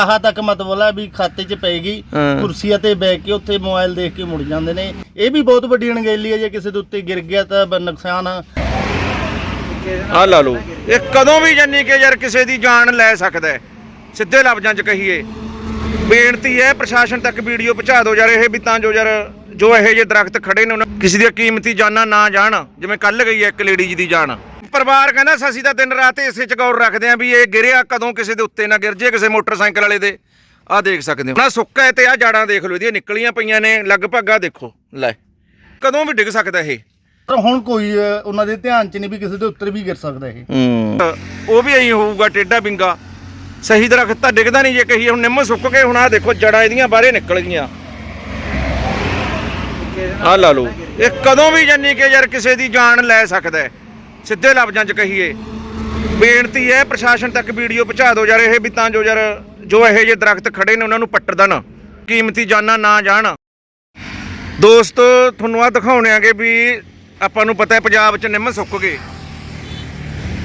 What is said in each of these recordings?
ਤਨਖਾਹ ਤੱਕ ਮਤਲਬ ਹੈ ਵੀ ਖਾਤੇ 'ਚ ਪਏਗੀ ਹਾਂ। ਕੁਰਸੀਆਂ ਤੇ ਬੈ ਕੇ ਉੱਥੇ ਮੋਬਾਈਲ ਦੇਖ ਕੇ ਮੁੜ ਜਾਂਦੇ ਨੇ। ਇਹ ਵੀ ਬਹੁਤ ਵੱਡੀ ਅਣਗਹਿਲੀ ਹੈ ਜੇ ਕਿਸੇ ਦੇ ਉੱਤੇ ਗਿਰ ਗਿਆ ਤਾਂ ਬ- ਨੁਕਸਾਨ ਆ। ਲਾ ਲਓ। ਇਹ ਕਦੋਂ ਵੀ ਜਾਨੀ ਕਿ ਯਾਰ ਕਿਸੇ ਦੀ ਜਾਨ ਲੈ ਸਕਦਾ ਹੈ। ਸਿੱਧੇ ਲਫ਼ਜ਼ਾਂ 'ਚ ਕਹੀਏ। ਬੇਨਤੀ ਹੈ ਪ੍ਰਸ਼ਾਸਨ ਤੱਕ ਵੀਡੀਓ ਪਹੁੰਚਾ ਦਿਓ ਯਾਰ ਇਹ ਵੀ ਤਾਂ ਜੋ ਯਾਰ ਜੋ ਇਹੋ ਜਿਹੇ ਦਰਖਤ ਖੜੇ ਨੇ ਉਹਨਾਂ ਕਿਸੇ ਦੀਆਂ ਕੀਮਤੀ ਜਾਨਾਂ ਨਾ ਜਾਣ। ਜਿਵੇਂ ਕੱਲ ਗਈ ਹੈ ਇੱਕ ਲੇਡੀ ਜੀ ਦੀ ਜਾਨ। ਪਰਿਵਾਰ ਕਹਿੰਦਾ ਅਸੀਂ ਤਾਂ ਦਿਨ ਰਾਤ ਇਸੇ ਚ ਗੌਰ ਰੱਖਦੇ ਆਂ ਵੀ ਇਹ ਗਿਰਿਆ ਕਦੋਂ ਕਿਸੇ ਦੇ ਉੱਤੇ ਨਾ ਗਿਰ ਜੇ ਕਿਸੇ ਮੋਟਰਸਾਈਕਲ ਵਾਲੇ ਦੇ। ਆਹ ਦੇਖ ਸਕਦੇ ਹੋ। ਨਾ ਸੁੱਕਾ ਹੈ ਤੇ ਆ ਜਾੜਾਂ ਦੇਖ ਲਓ ਇਹਦੀਆਂ ਨਿਕਲੀਆਂ ਪਈਆਂ ਨੇ ਲਗਭਗ ਆ ਦੇਖੋ ਲੈ ਕਦੋਂ ਵੀ ਡਿੱਗ ਸਕਦਾ ਇਹ? ਪਰ ਹੁਣ ਕੋਈ ਉਹਨਾਂ ਦੇ ਧਿਆਨ 'ਚ ਨਹੀਂ ਵੀ ਕਿਸੇ ਦੇ ਉੱਤੇ ਵੀ ਗਿਰ ਸਕਦਾ ਇਹ। ਉਹ ਵੀ ਐਂ ਹੋਊਗਾ ਟੇਡਾ ਬਿੰਗਾ। ਸਹੀ ਦਰਖਤ ਤਾਂ ਡਿੱਗਦਾ ਨਹੀਂ ਜੇ ਕਹੀਏ ਹੁਣ ਨਿੰਮ ਸੁੱਕ ਕੇ ਹੁਣ ਆ ਦੇਖੋ ਜੜਾਂ ਇਹਦੀਆਂ ਬਾਹਰੇ ਨਿਕਲ ਗਈਆਂ। ਆ ਲਾ ਲਓ ਇਹ ਕਦੋਂ ਵੀ ਜਾਨੀ ਕਿ ਯਾਰ ਕਿਸੇ ਦੀ ਜਾਨ ਲੈ ਸਕਦਾ ਹੈ। ਸਿੱਧੇ ਲਫ਼ਜ਼ਾਂ 'ਚ ਕਹੀਏ। ਬੇਨਤੀ ਹੈ ਪ੍ਰਸ਼ਾਸਨ ਤੱਕ ਵੀਡੀਓ ਪਹੁੰਚਾ ਦਿਓ ਯਾਰ, ਇਹ ਵੀ ਤਾਂ ਜੋ ਯਾਰ, ਜੋ ਇਹੋ ਜਿਹੇ ਦਰਖਤ ਖੜੇ ਨੇ, ਉਹਨਾਂ ਨੂੰ ਪੱਟ ਦੇਣ। ਕੀਮਤੀ ਜਾਨਾਂ ਨਾ ਜਾਣ। ਦੋਸਤੋ, ਤੁਹਾਨੂੰ ਆ ਦਿਖਾਉਣੇ ਆਗੇ ਵੀ ਆਪਾਂ ਨੂੰ ਪਤਾ ਹੈ ਪੰਜਾਬ 'ਚ ਨਿੰਮ ਸੁੱਕ ਗਏ।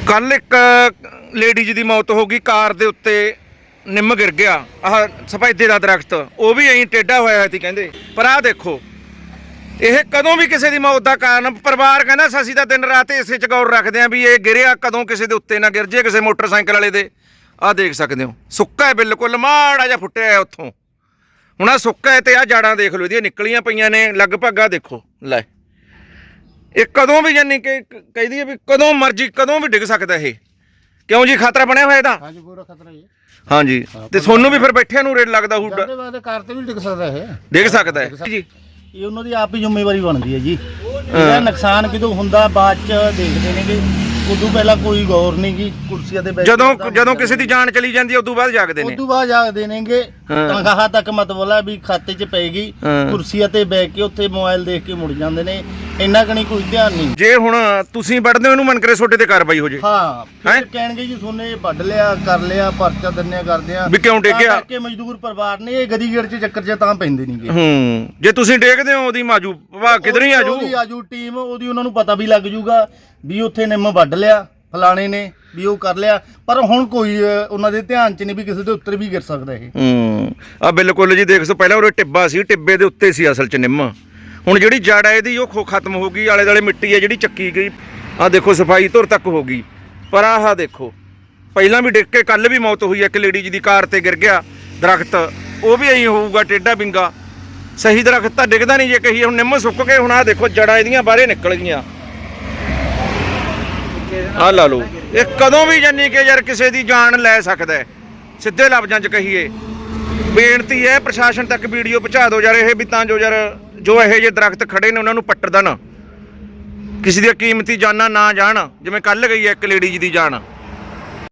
ਕੱਲ ਇੱਕ ਲੇਡੀਜ਼ ਦੀ ਮੌਤ ਹੋ ਗਈ, ਕਾਰ ਦੇ ਉੱਤੇ ਨਿੰਮ ਗਿਰ ਗਿਆ। ਆਹ ਸਫੈਦੇ ਦਾ ਦਰਖਤ, ਉਹ ਵੀ ਐਂ ਟੇਢਾ ਹੋਇਆ ਸੀ ਕਹਿੰਦੇ। ਪਰ ਆਹ ਦੇਖੋ ਇਹ ਕਦੋਂ ਵੀ ਕਿਸੇ ਦੀ ਮੌਤ ਦਾ ਕਾਰਨ ਪਰਿਵਾਰ ਕਹਿੰਦਾ ਅਸੀਂ ਤਾਂ ਦਿਨ ਰਾਤ ਇਸੇ ਚ ਗੌਰ ਰੱਖਦੇ ਆਂ ਵੀ ਇਹ ਗਿਰਿਆ ਕਦੋਂ ਕਿਸੇ ਦੇ ਉੱਤੇ ਨਾ ਗਿਰ ਜੇ ਕਿਸੇ ਮੋਟਰਸਾਈਕਲ ਵਾਲੇ ਦੇ। ਆਹ ਦੇਖ ਸਕਦੇ ਹੋ ਸੁੱਕਾ ਹੈ ਬਿਲਕੁਲ ਮਾੜਾ ਜਿਹਾ ਫੁੱਟਿਆ ਹੈ ਉੱਥੋਂ। ਹੁਣ ਆ ਸੁੱਕਾ ਹੈ ਤੇ ਆ ਜਾੜਾਂ ਦੇਖ ਲਓ ਇਹਦੀਆਂ ਨਿਕਲੀਆਂ ਪਈਆਂ ਨੇ ਲਗਭਗ ਆ ਦੇਖੋ ਲੈ। ਇਹ ਕਦੋਂ ਵੀ ਜਾਨੀ ਕਿ ਕਹਿੰਦੀ ਹੈ ਵੀ ਕਦੋਂ ਮਰਜ਼ੀ ਕਦੋਂ ਵੀ ਡਿੱਗ ਸਕਦਾ ਇਹ। ਕਿਉਂ ਜੀ ਖਤਰਾ ਬਣਿਆ ਹੋਇਆ ਇਹਦਾ? ਹਾਂਜੀ ਪੂਰਾ ਖਤਰਾ ਹੈ ਹਾਂਜੀ ਤੇ ਤੁਹਾਨੂੰ ਵੀ ਫਿਰ ਬੈਠਿਆਂ ਨੂੰ ਰੇਡ ਲੱਗਦਾ ਹੋਊ ਜਾਂਦੇ ਬਾਅਦ ਕਾਰ ਤੇ ਵੀ ਡਿੱਗ ਸਕਦਾ ਇਹ। ਡਿੱਗ ਸਕਦਾ ਹੈ। ਜੀ। ਇਹ ਉਹਨਾਂ ਦੀ ਆਪ ਹੀ ਜ਼ਿੰਮੇਵਾਰੀ ਬਣਦੀ ਹੈ ਜੀ। ਇਹਦਾ ਨੁਕਸਾਨ ਕਿਦੋਂ ਹੁੰਦਾ ਬਾਅਦ 'ਚ ਦੇਖਦੇ ਨੇਗੇ ਉਦੋਂ ਪਹਿਲਾਂ ਕੋਈ ਗੌਰ ਨਹੀਂ ਗੀ ਕੁਰਸੀਆਂ ਤੇ ਬੈਠ ਜਦੋਂ ਜਦੋਂ ਕਿਸੇ ਦੀ ਜਾਨ ਚਲੀ ਜਾਂਦੀ ਹੈ ਉਦੋਂ ਬਾਅਦ ਜਾਗਦੇ ਨੇ। ਉਦੋਂ ਬਾਅਦ ਜਾਗਦੇ ਨੇਗੇ। ਤਨਖਾਹ ਤੱਕ ਮਤਲਬ ਵੀ ਖਾਤੇ 'ਚ ਪਏਗੀ ਹਾਂ। ਕੁਰਸੀਆਂ ਤੇ ਬੈ ਕੇ ਉੱਥੇ ਮੋਬਾਈਲ ਦੇਖ ਕੇ ਮੁੜ ਜਾਂਦੇ ਨੇ। ਇੰਨਾ ਕਣੀ ਕੋਈ ਧਿਆਨ ਨਹੀਂ। ਜੇ ਹੁਣ ਤੁਸੀਂ ਵੜਦੇ ਹੋ ਇਹਨੂੰ ਮਨ ਕਰੇ ਛੋਟੇ ਤੇ ਕਾਰਵਾਈ ਹੋ ਜੇ। ਹਾਂ ਹੈਂ? ਫਿਰ ਕਹਿਣਗੇ ਜੀ ਸੋਨੇ ਵੱਢ ਲਿਆ ਕਰ ਲਿਆ ਪਰਚਾ ਦਿੰਨੇ ਕਰਦੇ ਆ। ਵੀ ਕਿਉਂ ਡਿੱਗਿਆ? ਕਿ ਮਜ਼ਦੂਰ ਪਰਿਵਾਰ ਨੇ ਇਹ ਗਦੀਗੜ 'ਚ ਚੱਕਰ 'ਚ ਤਾਂ ਪੈਂਦੇ ਨਹੀਂਗੇ ਹੂੰ ਜੇ ਤੁਸੀਂ ਡੇਗਦੇ ਹੋ ਉਹਦੀ ਮਾਜੂ ਵਾ ਕਿਧਰ ਹੀ ਆਜੂ ਉਹਦੀ ਆਜੂ ਟੀਮ ਉਹਦੀ ਉਹਨਾਂ ਨੂੰ ਪਤਾ ਵੀ ਲੱਗ ਜੂਗਾ ਵੀ ਉੱਥੇ ਨਿੰਮ ਵੱਢ ਲਿਆ ਫਲਾਣੇ ਨੇ ਵੀ ਉਹ ਕਰ ਲਿਆ। ਪਰ ਹੁਣ ਕੋਈ ਅ, ਉਹਨਾਂ ਦੇ ਧਿਆਨ 'ਚ ਨਹੀਂ ਵੀ ਕਿਸੇ ਦੇ ਉੱਤੇ ਵੀ ਗਿਰ ਸਕਦਾ ਇਹ। ਹੂੰ ਆ ਬਿਲਕੁਲ ਜੀ ਦੇਖ ਸੋ ਪਹਿਲਾਂ ਉਹ ਟਿੱਬਾ ਸੀ ਟਿੱਬੇ ਦੇ ਉੱਤੇ ਸੀ ਅਸਲ ਚ ਨਿੰਮ। ਹੁਣ ਜਿਹੜੀ ਜੜ ਹੈ ਇਹਦੀ, ਉਹ ਖੋ ਖਤਮ ਹੋ ਗਈ, ਆਲੇ ਦਾਲੇ ਮਿੱਟੀ ਹੈ ਜਿਹੜੀ ਚੱਕੀ ਗਈ। ਆ ਦੇਖੋ, ਸਫ਼ਾਈ ਧੁਰ ਤੱਕ ਹੋ ਗਈ। ਪਰ ਆਹ ਦੇਖੋ, ਪਹਿਲਾਂ ਵੀ ਡਿੱਗ ਕੇ ਕੱਲ ਵੀ ਮੌਤ ਹੋਈ ਹੈ ਇੱਕ ਲੇਡੀ ਜੀ ਦੀ ਕਾਰ ਤੇ ਗਿਰ ਗਿਆ ਦਰਖਤ। ਉਹ ਵੀ ਐਂ ਹੋਊਗਾ ਟੇਡਾ ਬਿੰਗਾ। ਸਹੀ ਦਰਖਤ ਤਾਂ ਡਿੱਗਦਾ ਨਹੀਂ ਜੇ ਕਹੀ ਹੁਣ ਨਿੰਮ ਸੁੱਕ ਕੇ, ਹੁਣ ਆ ਦੇਖੋ, ਜੜਾਂ ਇਹਦੀਆਂ ਬਾਹਰੇ ਨਿਕਲ ਗਈਆਂ। ਆ ਲਾ ਲਓ, ਇਹ ਕਦੋਂ ਵੀ ਜਾਨੀ ਕਿ ਯਾਰ ਕਿਸੇ ਦੀ ਜਾਨ ਲੈ ਸਕਦਾ ਸਿੱਧੇ ਲਫ਼ਜ਼ਾਂ 'ਚ ਕਹੀਏ। ਬੇਨਤੀ ਹੈ, ਪ੍ਰਸ਼ਾਸਨ ਤੱਕ ਵੀਡੀਓ ਪਹੁੰਚਾ ਦਿਓ ਯਾਰ, ਇਹ ਵੀ ਤਾਂ ਜੋ ਯਾਰ ਜੋ ਇਹੋ ਜਿਹੇ ਦਰਖਤ ਖੜੇ ਨੇ, ਉਹਨਾਂ ਨੂੰ ਪੱਟ ਦੇਣ। ਕਿਸੇ ਦੀਆਂ ਕੀਮਤੀ ਜਾਨਾਂ ਨਾ ਜਾਣ, ਜਿਵੇਂ ਕੱਲ ਗਈ ਹੈ ਇੱਕ ਲੇਡੀ ਜੀ ਦੀ ਜਾਨ।